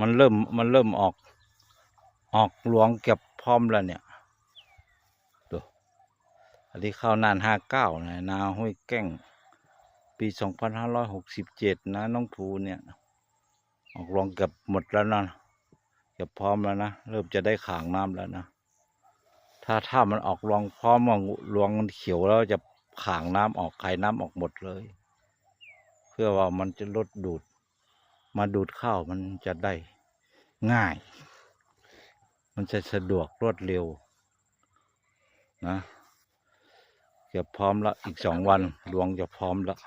มันเริ่มมันเริ่มออก ออกหลวงเก็บพร้อมแล้วเนี่ยดูอันนี้เข้านานห้าเก้านะนาห้วยแก้ง ปีสองพันห้าร้อยหกสิบเจ็ดนะน้องภูเนี่ย ออกหลวงเก็บหมดแล้วนะเก็บพร้อมแล้วนะเริ่มจะได้ขางน้ำแล้วนะถ้าถ้ามันออกรวงพร้อมมันรวงมันเขียวแล้วจะขางน้ำออกไข่น้ำออกหมดเลย เพื่อว่ามันจะลดดูด มาดูดข้าวมันจะได้ง่าย มันจะสะดวกรวดเร็วนะเกือบพร้อมละอีกสองวันรวงจะพร้อมแล้ว